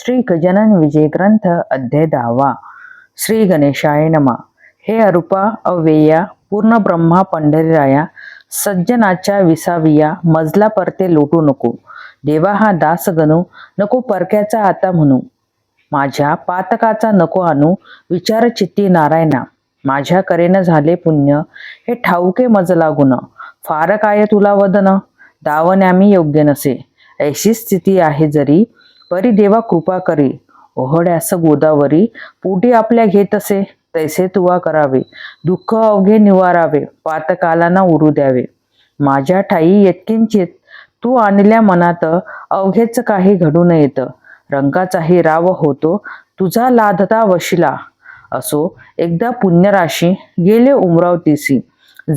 श्री गजानन विजय ग्रंथ अध्याय दहावा श्री गणेशाय नमा हे अरूपा अव्यया पूर्ण ब्रह्मा पंढरीराया सज्जनाच्या विसाविया मजला परते लोटू नको देवा हा दास गणू नको परक्याचा आता म्हणू माझ्या पातकाचा नको आणू विचार चित्ती नारायणा माझ्या करेन झाले पुण्य हे ठाऊके मजला गुण फार काय तुला वदन दावण्यामी योग्य नसे ऐशी स्थिती आहे जरी परी देवा कृपा करी. ओहड्यास गोदावरी पोटी आपल्या घेत असे तैसे तुवा करावे. दुःख अवघे निवारावे पातकालांना उरू द्यावे. माझ्या ठाई येतकिंचित तू आणल्या मनात अवघेच काही घडून येत रंगाचाही राव होतो तुझा लाधता वशिला. असो एकदा पुण्यराशी गेले उमरावतीसी.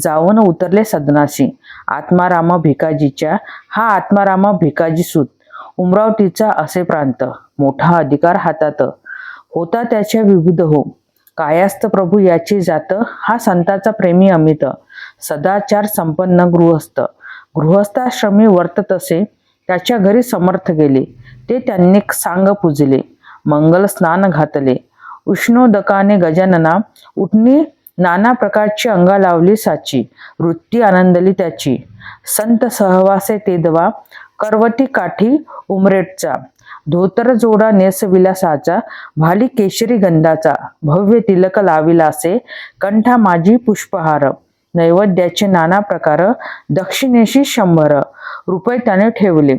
जाऊन उतरले सदनाशी आत्मारामा भिकाजीच्या हा आत्मारामा भिकाजी सूत. उमरावतीचा असे प्रांत. मोठा अधिकार हातात होता त्याच्या विविध हो कायास्त प्रभू याची जात हा संताचा प्रेमी अमित. सदाचार संपन्न गृहस्थ. गृहस्थाश्रमी वर्तत असे त्याच्या घरी समर्थ गेले. ते त्यांनी सांग पूजले. मंगल स्नान घातले. उष्णोदकाने गजानना उठणी नाना प्रकारची अंगा लावली साची. वृत्ती आनंदली त्याची. संत सहवासे तेदवा करवटी काठी उमरेटचा धोतर जोडा नेसविला साचा भाली केशरी गंधाचा भव्य तिलक लाविलासे कंठा माझी पुष्पहार नैवेद्याचे नाना प्रकार दक्षिणेशी शंभर रुपये त्याने ठेवले.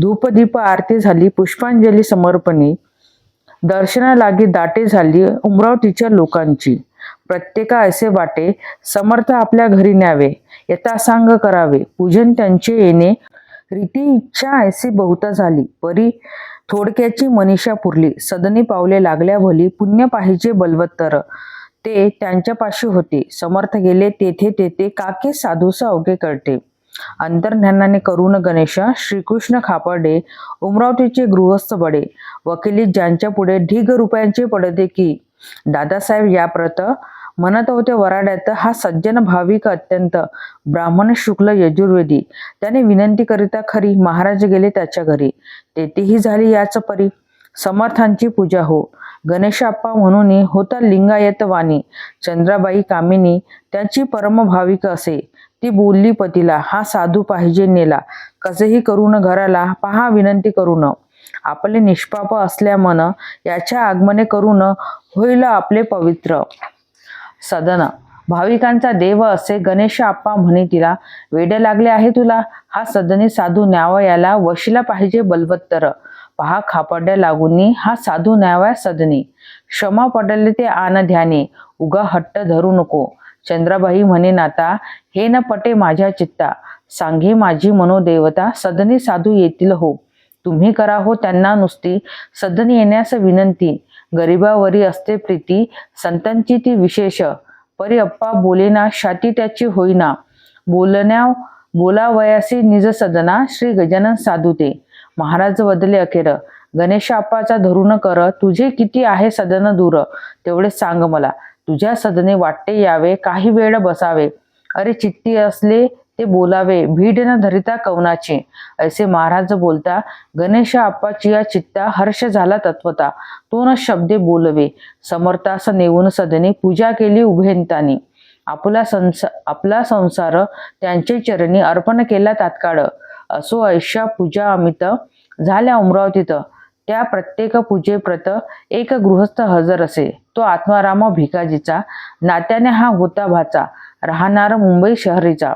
धूपदीप आरती झाली पुष्पांजली समर्पणी दर्शनालागी दाटे झाली उमरावतीच्या लोकांची. प्रत्येका असे वाटे समर्थ आपल्या घरी न्यावे यथासांग करावे पूजन त्यांचे येणे रीती इच्छा ऐसी बहुता झाली. परी थोडक्याची मनीषा पुरली. सदनी पावले लागल्या भली पुण्य पाहिजे बलवत्तर. ते त्यांच्यापाशी होते. समर्थ गेले तेथे तेथे काके साधूस अवघे कळते अंतर्ज्ञानाने करून गणेश श्रीकृष्ण खापर्डे उमरावतीचे गृहस्थ बडे वकिली ज्यांच्या पुढे ढीग रुपयांचे पडते की दादासाहेब या प्रत म्हणत होते वराड्यात हा सज्जन भाविक अत्यंत ब्राह्मण शुक्ल यजुर्वेदी. त्याने विनंती करिता खरी महाराज गेले त्याच्या घरी. तेथेही झाली याच परी. समर्थांची पूजा हो. गणेशाप्पा म्हणून होता लिंगायत वाणी. चंद्राबाई कामिनी त्याची परमभाविक असे. ती बोलली पतीला हा साधू पाहिजे नेला. कसेही करून घराला पहा विनंती करून. आपले निष्पाप असल्या मन याच्या आगमने करून होईल आपले पवित्र. सदन. भाविकांचा देव असे गणेश आप्पा म्हणे तिला वेडे लागले आहे तुला? हा सदनी साधू न्यावा याला वशिला पाहिजे बलवत्तर. पहा खापड्या लागूनी हा साधू न्यावा सदनी. क्षमा पडले ते आन ध्याने. उगा हट्ट धरू नको. चंद्राबाई म्हणे नाता हे न पटे माझ्या चित्ता. सांगे माझी मनोदेवता सदनी साधू येतील हो. तुम्ही करा हो त्यांना नुसती. सदनी येण्यास विनंती. गरिबावरी असते प्रीती. संतांची ती विशेष. परी अप्पा बोलेना शाती त्याची होईना. बोलण्या बोलावयासी निज सदना श्री गजानन साधू ते महाराज बदले अखेर गणेश धरून कर तुझे किती आहे सदन दूर? तेवढे सांग मला. तुझ्या सदने वाटते यावे काही वेळ बसावे. अरे चित्ती असले ते बोलावे. भीड न धरिता कवनाची ऐसे महाराज बोलता गणेश आप्पाची या चित्ता हर्ष झाला तत्वता. तो न शब्दे बोलवे. समर्थास नेऊन सदने पूजा केली उभेंतानी आपला संस आपला संसार त्यांचे चरणी अर्पण केला तात्काळ. असो ऐशा पूजा अमित झाल्या अमरावतीत. त्या प्रत्येक पूजेप्रत एक गृहस्थ हजर असे. तो आत्माराम भिकाजीचा. नात्याने हा होता भाचा. राहणार मुंबई शहरीचा.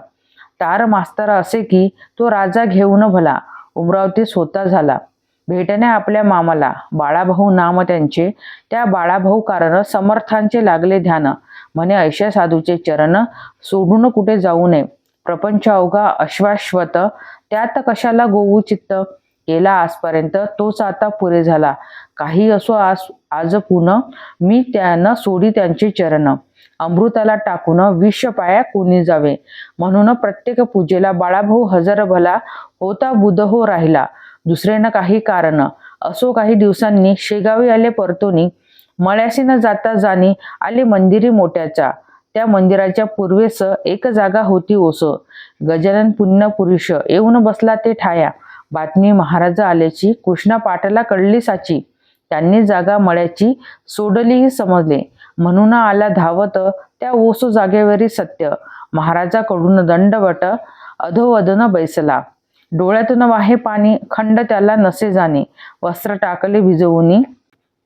तार मास्तर असे की तो राजा घेऊन भला. उमरावती स्वतः झाला. भेटण्या आपल्या मामाला. बाळाभाऊ नाम त्यांचे. त्या बाळाभाऊ कारण समर्थांचे लागले ध्यान. म्हणे ऐशा साधूचे चरण सोडून कुठे जाऊ नये? प्रपंच अवघा अश्वाश्वत. त्यात कशाला गोवू चित्त? केला आजपर्यंत तोच आता पुरे झाला. काही असो आज आज पुन्हा मी त्यानं सोडी त्यांचे चरण. अमृताला टाकून विष पाया कोणी जावे. म्हणून प्रत्येक पूजेला बाळाभाऊ हजर भला होता बुध हो राहिला. दुसरे न काही कारण. असो काही दिवसांनी शेगावी आले परतोनी. मळ्याशी न जाता जाणी आले मंदिरी मोठ्याचा त्या मंदिराच्या पूर्वेस एक जागा होती ओस. गजानन पुण्य पुरुष येऊन बसला ते ठाया. बातमी महाराज आल्याची कृष्णा पाटला कळली साची. त्यांनी जागा मळ्याची सोडलीही समजले. म्हणून आला धावत त्या ओसू जागेवरी सत्य. महाराजाकडून दंडवट अधोवधन बैसला. डोळ्यातून वाहे पाणी खंड त्याला नसे जाणे. वस्त्र टाकले भिजवूनी.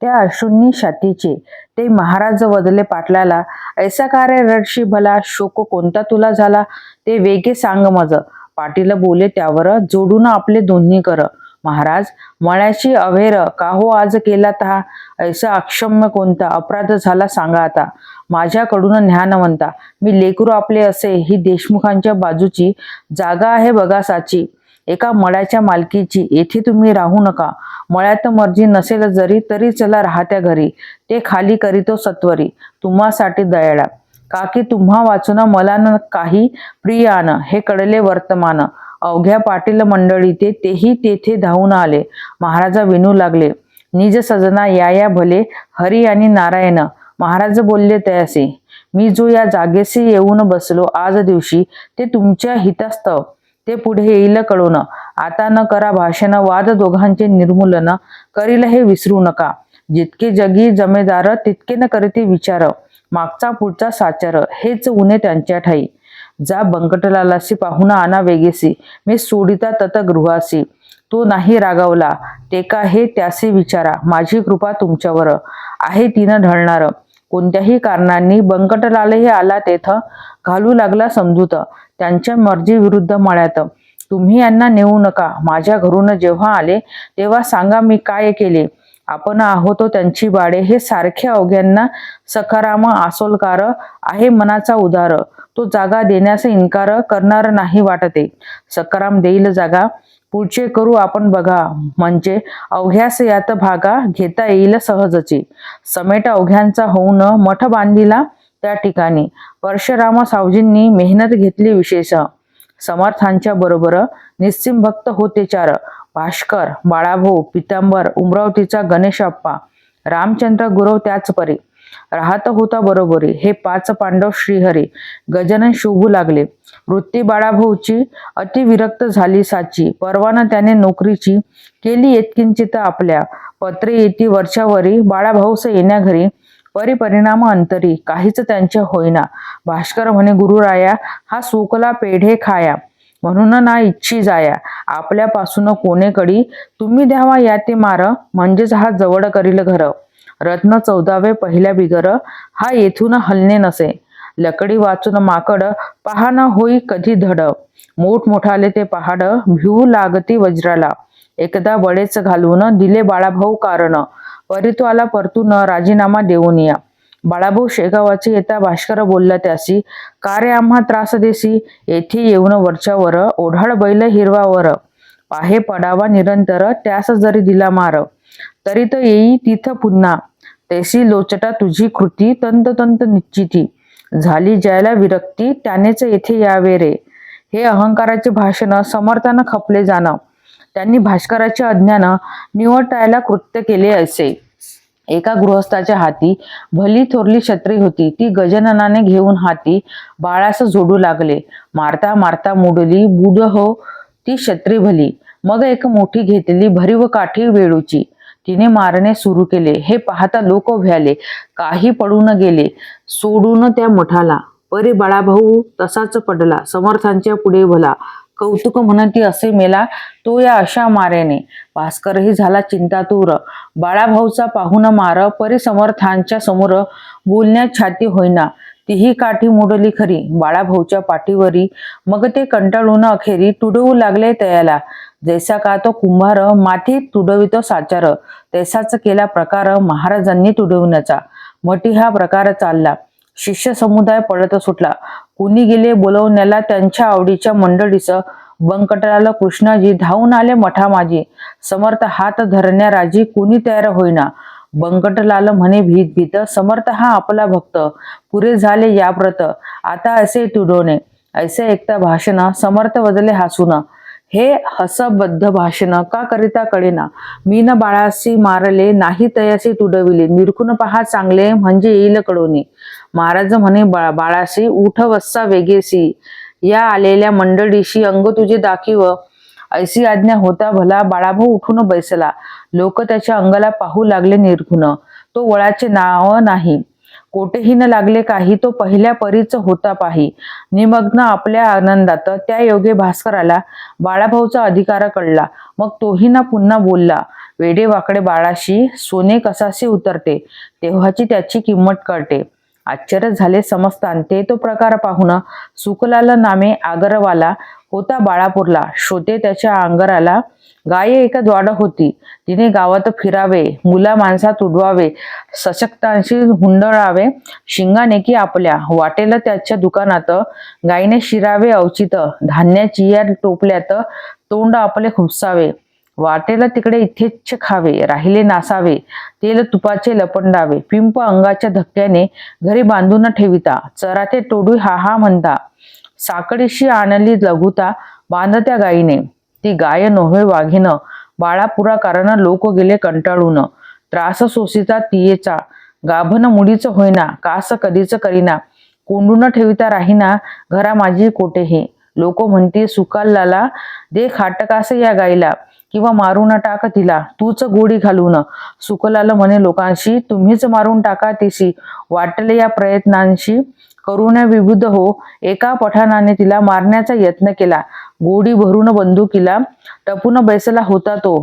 त्या अश्रूंनी छातीचे. ते महाराज वदले पाटलाला ऐसा कार्य रडशी भला शोक कोणता तुला झाला? ते वेगे सांग मज. पाटील बोले त्यावर जोडून आपले दोन्ही कर. महाराज मळ्याची अवेर का हो आज केला तहा ऐसा अक्षम्य कोणता? अपराध झाला सांगा आता. माझ्याकडून ज्ञानवंता मी लेकरू आपले असे ही देशमुखांच्या बाजूची जागा आहे बघा साची. एका मळ्याच्या मालकीची येथे तुम्ही राहू नका. मळ्यात मर्जी नसेल जरी तरी चला राहत्या घरी. ते खाली करीतो सत्वरी. तुम्हासाठी दयाळा. काकी तुम्हा वाचून मला न काही प्रिय आण हे कळले वर्तमान. अवघ्या पाटील मंडळी ते तेही तेथे धावून आले. महाराजा विनू लागले. निज सजना या या भले हरी आणि नारायण. महाराज बोलले तयासी मी जो या जागेशी येऊन बसलो आज दिवशी ते तुमच्या हितास्तव ते पुढे येईल कळून. आता न करा भाषण वाद दोघांचे निर्मूलन. करील हे विसरू नका. जितके जगी जमेदार तितके न करते विचार. मागचा पुढचा साचार. हेच उणे त्यांच्या ठाई. जा बंकटलालासी पाहुणा आणा वेगेसी. मी सोडिता तत गृहासी तो नाही रागावला. ते का हे त्यासी विचारा. माझी कृपा तुमच्यावर आहे तिनं ढळणार. कोणत्याही कारणांनी बंकटलालही आला तेथं घालू लागला समजूत. त्यांच्या मर्जी विरुद्ध मळ्यात. तुम्ही यांना नेऊ नका. माझ्या घरून जेव्हा आले तेव्हा सांगा मी काय केले. आपण आहोतो त्यांची बाडे. हे सारखे अवघ्यांना सकाराम आसोलकार आहे मनाचा उदार. तो जागा देण्यास इन्कार करणार नाही वाटते. सकाराम देईल जागा. पुढचे करू आपण बघा. म्हणजे अवघ्यास यात भागा घेता येईल सहजची. समेट अवघ्यांचा होऊन मठ बांधिला त्या ठिकाणी. परशुराम सावजींनी मेहनत घेतली विशेष. समर्थांच्या बरोबर निस्सिम भक्त होते चार. भास्कर बाळाभाऊ पितांबर उमरावतीचा गणेशप्पा रामचंद्र गुरव त्याच परी राहत होता बरोबरी. हे पाच पांडव श्रीहरी गजानन शोभू लागले. वृत्ती बाळाभाऊची अतिविरक्त झाली साची. परवाना त्याने नोकरीची केली येतकिंचित आपल्या. पत्रे येती वरच्यावरी बाळाभाऊस येण्या घरी. परिपरिणाम अंतरी. काहीच त्यांचे होईना. भास्कर म्हणे गुरुराया हा सुकला पेढे खाया. म्हणून ना इच्छी जाया. आपल्यापासून कोणेकडी तुम्ही द्यावा या ते मार. म्हणजेच हा जवळ करील घर. रत्न चौदावे पहिल्या बिगर हा येथून हलणे नसे. लकडी वाचून माकड पहान होई कधी धड. मोठमोठाले ते पहाड भिवू लागती वज्राला. एकदा बळेच घालून दिले बाळाभाऊ कारण. परी आला परतून राजीनामा देऊन या. बाळाभाऊ शेगावाचे येता भास्कर बोलला त्यासी का रे आम्हा त्रास देसी? येथे येऊन वरच्यावर ओढाळ बैल हिरवावर. पाहे पडावा निरंतर त्यास जरी दिला मार. तरी तर येई तिथं पुन्हा. तैसी लोचटा तुझी कृती तंत तंत निश्चिती. झाली ज्याला विरक्ती त्यानेच येथे यावे रे. हे अहंकाराचे भाषण समर्थानं खपले जाणं. त्यांनी भाष्कराचे अज्ञान निवटायला कृत्य केले असे. एका गृहस्थाच्या हाती भली थोरली छत्री होती. ती गजाननाने घेऊन हाती बाळास जोडू लागले. मारता मारता मुडली बुड हो ती छत्री भली. मग एक मोठी घेतली भरीव काठी वेळूची. तिने मारणे सुरू केले. हे पाहता लोक भ्याले. काही पडून गेले. सोडून त्या मठाला. परे बाळाभाऊ तसाच पडला. समर्थांच्या पुढे भला. कौतुक म्हणती असे मेला तो या अशा मारेने. भास्करही झाला चिंतातूर. बाळाभाऊचा पाहुण मार परी समर्थांच्या समोर बोलण्यात छाती होईना. तीही काठी मोडली खरी. बाळाभाऊच्या पाठीवरी. मग ते कंटाळून अखेरी तुडवू लागले तयाला. जैसा का तो कुंभार मातीत तुडवितो साचार. तैसाच केला प्रकार महाराजांनी तुडविण्याचा. मटी हा प्रकार चालला. शिष्य समुदाय पळत सुटला. कुणी गेले बोलवण्याला त्यांच्या आवडीच्या मंडळीच बंकटलाल कृष्णाजी धावून आले मठा माझी समर्थ हात धरण्या राजी कुणी तयार होईना. बंकटलाल म्हणे भीत भीत समर्थ हा आपला भक्त. पुरे झाले या व्रत. आता असे तुडवणे. ऐसे एकता भाषण समर्थ बदले हसून. हे हसबद्ध भाषण का करिता कळेना. मी न बाळासी मारले नाही तयासी तुडविले. निरखून पहा चांगले म्हणजे येईल कळोनी. महाराज म्हणे बाळा बाळासी उठ वस्सा वेगेसी. या आलेल्या मंडळीशी अंग तुझे दाखीव. ऐसी आज्ञा होता भला बाळाभाऊ उठून बैसला. लोक त्याच्या अंगाला पाहू लागले निरखून. तो वळाचे नाव नाही. कोठेही न लागले काही तो पहिल्या परीच होता पाही. निमग्न आपल्या आनंदात त्या योगे भास्कराला बाळाभाऊचा अधिकार कळला. मग तोही ना पुन्हा बोलला वेडे वाकडे बाळाशी सोने कसासे उतरते? तेव्हाची त्याची किंमत कळते. आश्चर्य झाले समजतान. ते तो प्रकार पाहून सुकलाल नामे आगरवाला होता बाळापूरला. श्रोते त्याच्या आंगराला गाय एक द्वाड होती. तिने गावात फिरावे मुला माणसात उडवावे सशक्तांशी हुंडळावे शिंगाने की आपल्या. वाटेल त्याच्या दुकानात गायीने शिरावे अवचित धान्याची या टोपल्यात तोंड आपले खुपसावे. वाटेला तिकडे इथेच्छ खावे राहिले नासावे तेल तुपाचे लपंडावे पिंप अंगाच्या धक्क्याने घरी बांधून ठेविता चराते टोडू हा हा म्हणता साकडीशी आणली लघुता बांधत्या गायीने ती गाय नोहे वाघीन बाळापुरा कारण लोक गेले कंटाळून त्रास सोसिता तियेचा गाभन मुडीच होईना कास कधीच करीना कोंडून ठेविता राहीना घरा माझी कोठेही लोक म्हणते सुकाल्लाला दे खाटकास या गाईला किंवा मारून टाक तिला. तूच गोडी घालून सुकलाल म्हणे लोकांशी तुम्हीच मारून टाका तिशी. वाटले या प्रयत्नांशी करुण्या विबुध हो. एका पठाणाने तिला मारण्याचा यत्न केला. गोडी भरून बंदुकीला टपून बैसला होता तो.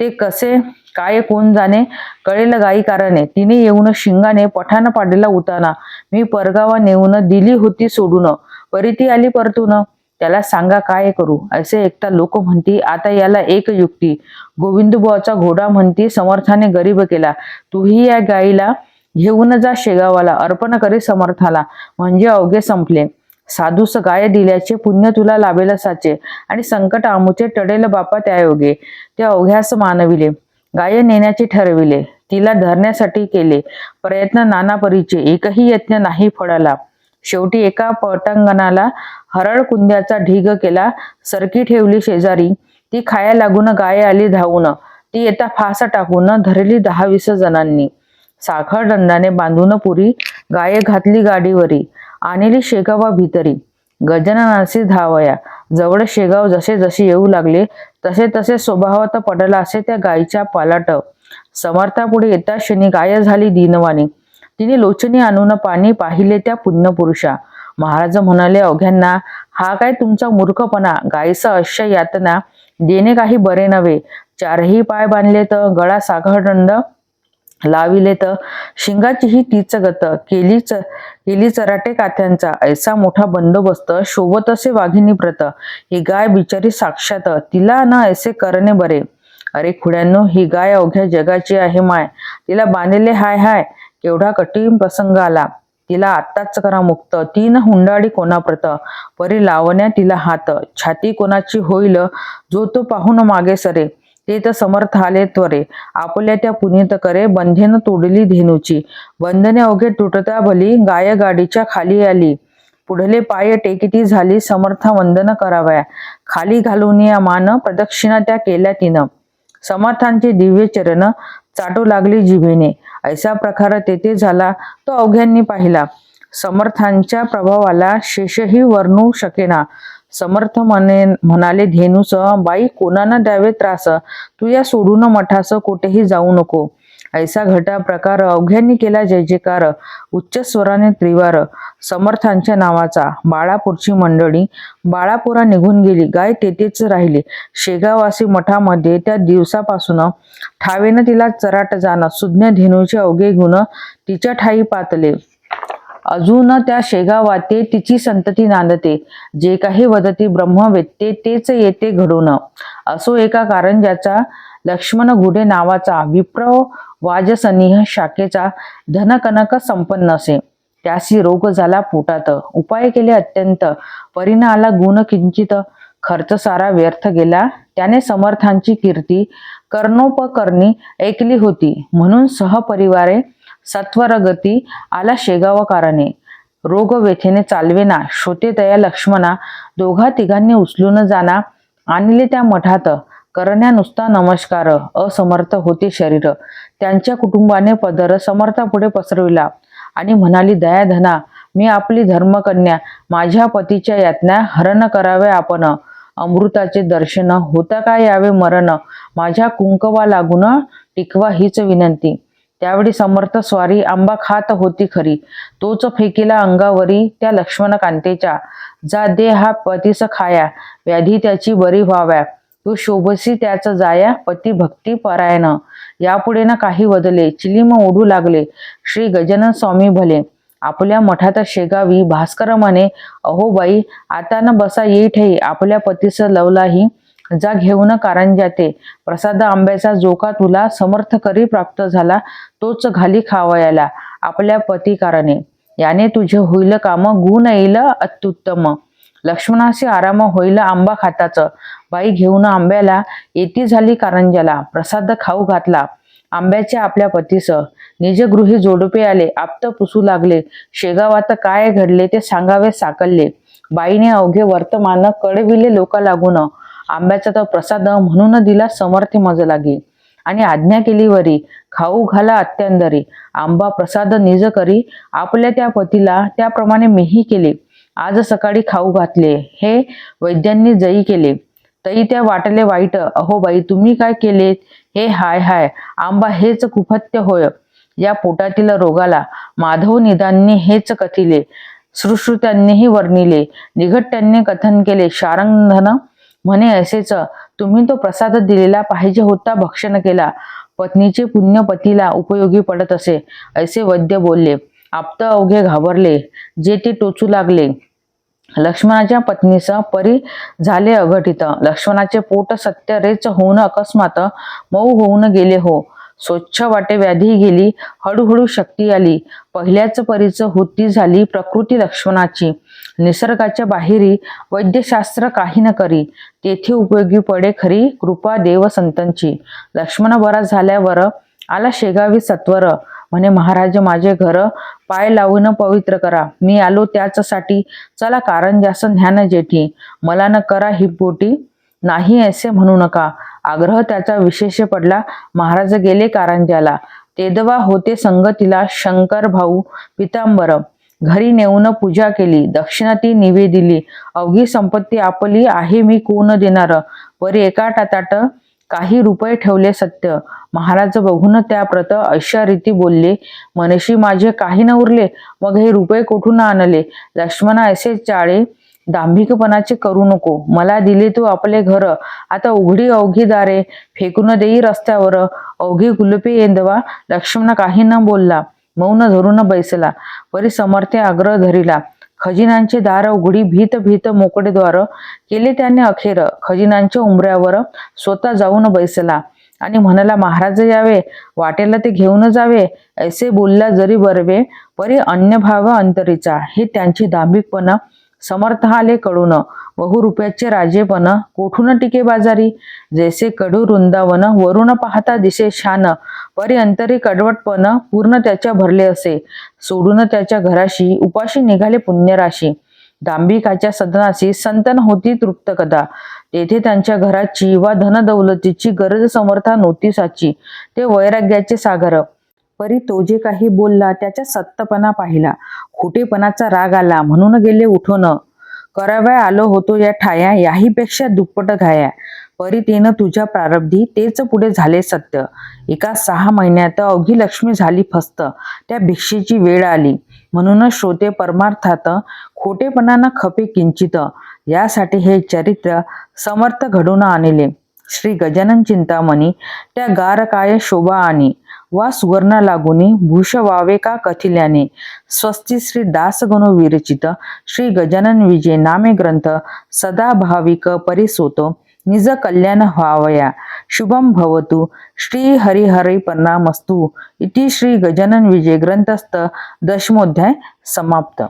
ते कसे? काय? कोण जाणे? कळेल गाई कारणे तिने येऊन शिंगाने पठाण पाडलेला उताना मी परगावा नेऊन दिली होती सोडून. परी आली परतून. त्याला सांगा काय करू? असे एकटा लोक म्हणती आता याला एक युक्ती. गोविंदबुवाचा घोडा म्हणती समर्थाने गरीब केला. तूही या गाईला घेऊन जा शेगावाला अर्पण करी समर्थाला. म्हणजे अवघे संपले. साधूस गाय दिल्याचे पुण्य तुला लाभेल साचे. आणि संकट आमुचे टडेल बापा त्या योगे ते अवघ्यास मानविले. गाय नेण्याचे ठरविले. तिला धरण्यासाठी केले. प्रयत्न नाना परीचे. एकही यत्न नाही फळाला. शेवटी एका पटांगणाला हरळ कुंद्याचा ढीग केला सरकी ठेवली शेजारी. ती खाया लागून गाय आली धावून. ती येता फास टाकून धरली दहा वीस जणांनी. साखर दंडाने बांधून पुरी गाये घातली गाडीवरी. आणली शेगावा भीतरी. गजाननासी धावया. जवळ शेगाव जसे जसे येऊ लागले तसे तसे स्वभावात पडला असे त्या गायीच्या पालाट. समर्थापुढे येता शनी गाय झाली दिनवाणी. तिने लोचनी आणून पाणी पाहिले त्या पुण्यपुरुषा. महाराज म्हणाले अवघ्यांना हा काय तुमचा मूर्खपणा? गायीचा अश्य यातना देणे काही बरे नव्हे. चारही पाय बांधले तर गळा साखरदंड लाविले तर शिंगाचीही तीच गत. केली च केली चराटे काथ्यांचा ऐसा मोठा बंदोबस्त शोभत असे वाघिनी प्रत. ही गाय बिचारी साक्षात. तिला ना ऐसे करणे बरे. अरे खुड्यांनो ही गाय अवघ्या जगाची आहे माय. तिला बांधलेले हाय हाय. एवढा कठीण प्रसंग आला. तिला आत्ताच करा मुक्त. तीन हुंडाडी कोणाप्रत? परी लावण्या तिला हात. छाती कोणाची होईल? जो तो पाहून मागे सरे. ते तर समर्थ आले त्वरे. आपल्या त्या पुनीत करे बंधेन तोडली धेनूची. बंधने अवघे तुटता भली गाय गाडीच्या खाली आली. पुढले पाय टेकिटी झाली समर्थ वंदन कराव्या. खाली घालून या मान प्रदक्षिणा त्या केल्या तिनं. समर्थांचे दिव्य चरण चाटू लागली जिभेने. ऐसा प्रकार तेथे झाला तो अवघ्यांनी पाहिला. समर्थांच्या प्रभावाला शेषही वर्णू शकेना. समर्थ म्हणे म्हणाले धेनूस बाई कोणाना द्यावे त्रास? तू या सोडून मठास कुठेही जाऊ नको. ऐसा घटा प्रकार अवघ्यांनी केला जय जयकार उच्च स्वराने त्रिवार समर्थांच्या नावाचा. बाळापूरची मंडळी बाळापुरा निघून गेली. गाय तेथेच राहिली. शेगावासी मठामध्ये त्या दिवसापासून ठावेनं तिला चराट जाणं सुज्ञ धेनूचे अवघे गुण तिच्या ठाई पातले. अजून त्या शेगावाते तिची संतती नांदते. जे काही वदती ब्रह्म वेत्ते तेच येते घडून. असो एका कारण ज्याचा लक्ष्मण घुडे नावाचा विप्र वाजसनिह शाखेचा धनकनक संपन्न असे. त्यासी रोग झाला पोटात. उपाय केले अत्यंत. परिणा आला गुण किंचित खर्च सारा व्यर्थ गेला. त्याने समर्थांची कीर्ती कर्णोपकरणी ऐकली होती. म्हणून सहपरिवारे सत्वरगती आला शेगावकाराने. रोग व्यथेने चालवेना. श्रोते तया लक्ष्मणा दोघा तिघांनी उचलून जाना. आणले त्या मठात. करण्या नुसता नमस्कार असमर्थ होते शरीर. त्यांच्या कुटुंबाने पदर समर्थापुढे पसरविला आणि म्हणाली दयाधना मी आपली धर्मकन्या माझ्या पतीच्या यातना हरण करावे आपण. अमृताचे दर्शन होता का यावे मरण? माझ्या कुंकवा लागून टिकवा हीच विनंती. त्यावेळी समर्थ स्वारी आंबा खात होती खरी. तोच फेकीला अंगावरी त्या लक्ष्मण कांतेच्या. जा दे हा पतीस खाया व्याधी त्याची बरी व्हाव्या. तू शोभसी त्याच जाया पती भक्ती परायण. यापुढे ना काही वदले चिलीम ओढू लागले. श्री गजानन स्वामी भले. आपल्या मठात शेगावी भास्कर म्हणे अहो बाई आता न बसा येई ठेई आपल्या पतीस लवलाही. जा घेऊन कारंजाते प्रसाद आंब्याचा जोका तुला समर्थ करी प्राप्त झाला तोच घाली खावयाला. आपल्या पती कारणे याने तुझे होईल काम गुण येईल अत्युत्तम. लक्ष्मणाशी आराम होईल आंबा खाताचं. बाई घेऊन आंब्याला येती झाली कारंजाला प्रसाद खाऊ घातला. आंब्याचे आपल्या पतीस. निजगृही जोडपे आले. आप्त पुसू लागले. शेगावात काय घडले ते सांगावे साकलले. बाईने अवघे वर्तमान कळविले लोका लागून आंब्याचा तो प्रसाद म्हणून दिला समर्थ मज लागे आणि आज्ञा केली वरी. खाऊ घाला अत्यंदरी. आंबा प्रसाद निज करी. आपल्या त्या पतीला त्याप्रमाणे मीही केले. आज सकाळी खाऊ घातले. हे वैद्यांनी जयी केले. तई त्या वाटले वाईट अहो बाई तुम्ही काय केले? हे हाय हाय आंबा हेच कुफत्य होय. या पोटातील रोगाला माधव निदानने हेच कथिले. सुश्रुत्यांनीही वर्णिले. निघट्यांनी कथन केले. शारंगधन म्हणे असेच तुम्ही तो प्रसाद दिलेला पाहिजे होता भक्षण केला. पत्नीचे पुण्य पतीला उपयोगी पडत असे. असे वैद्य बोलले. आपत अवघे घाबरले जे ते टोचू लागले. लक्ष्मणाच्या पत्नीस परी झाले अघटित. लक्ष्मणाचे पोट सत्य रेच होऊन अकस्मात मऊ होऊन गेले हो. स्वच्छ वाटे व्याधी गेली हळूहळू शक्ती आली. पहिल्याच परीच होती झाली प्रकृती लक्ष्मणाची. निसर्गाच्या बाहेरी वैद्यशास्त्र काही न करी. तेथे उपयोगी पडे खरी कृपा देव संतांची लक्ष्मण बरा झाल्यावर आला शेगावी सत्वर. म्हणे महाराज माझे घर पाय लावून पवित्र करा. मी आलो त्याचसाठी चला कारण जास्त जेठी. मला न करा ही पोटी. नाही असे म्हणू नका. आग्रह त्याचा विशेष पडला. महाराज गेले कारंजाला तेदवा होते संगतीला शंकर भाऊ पितांबर. घरी नेऊन पूजा केली. दक्षिणा ती निवेदिली. अवघी संपत्ती आपली आहे मी कोण देणार? परी एका टाटाट काही रुपये ठेवले सत्य. महाराज बघून त्या प्रत अशा रीती बोलले मनशी माझे काही न उरले मग हे रुपये कुठून आणले? लक्ष्मणा असे चाळे दांभिकपणाचे करू नको. मला दिले तू आपले घर. आता उघडी अवघी दारे फेकून देई रस्त्यावर. अवघी गुलपे येंदवा. लक्ष्मण काही न बोलला मौन धरून बैसला. परी समर्थे आग्रह धरिला. खजिनांचे दार उघडी भीत भीत मोकळे द्वार केले त्याने अखेर. खजिनांच्या उमऱ्यावर स्वतः जाऊन बैसला आणि म्हणाला महाराज यावे वाटेला ते घेऊन जावे ऐसे बोलला जरी बरवे परी अन्य भाव अंतरीचा. हे त्यांची दांभिकपण समर्थ आले कडून बहु रुपयाचे राजेपण कोठून टिके बाजारी? जैसे कडू वृंदावन वरून पाहता दिसे शान परी अंतरी कडवटपण पूर्ण त्याच्या भरले असे. सोडून त्याच्या घराशी उपाशी निघाले पुण्यराशी. दांभिकाच्या सदनाशी संतन होती तृप्त कदा तेथे त्यांच्या घराची वा धनदौलतीची गरज समर्था नव्हती साची ते वैराग्याचे सागर. परी तो जे काही बोलला त्याच्या सत्तपणा पाहिला. खोटेपणाचा राग आला म्हणून गेले उठून. कराव्या आलो होतो या ठाया याहीपेक्षा दुप्पट घाया. परीतेनं तुझ्या प्रारब्धी तेच पुढे झाले सत्य. एका सहा महिन्यात अवघी लक्ष्मी झाली फस्त. त्या भिक्षेची वेळ आली. म्हणूनच श्रोते परमार्थात खोटेपणानं खपे किंचित. यासाठी हे चरित्र समर्थ घडून आणले. श्री गजानन चिंतामणी त्या गारकाय शोभा आणि वा सुवर्ण लागुनी भूष वावे का कथिल्याने? स्वस्ती श्री दासगणो विरचित. श्री गजानन विजय नामे ग्रंथ सदा भाविक परिसोतो. निज कल्याण व्हावया शुभम भवतु। श्री हरिहरी मस्तू इति श्री गजानन विजय ग्रंथस्थ दशमोध्याय समाप्त।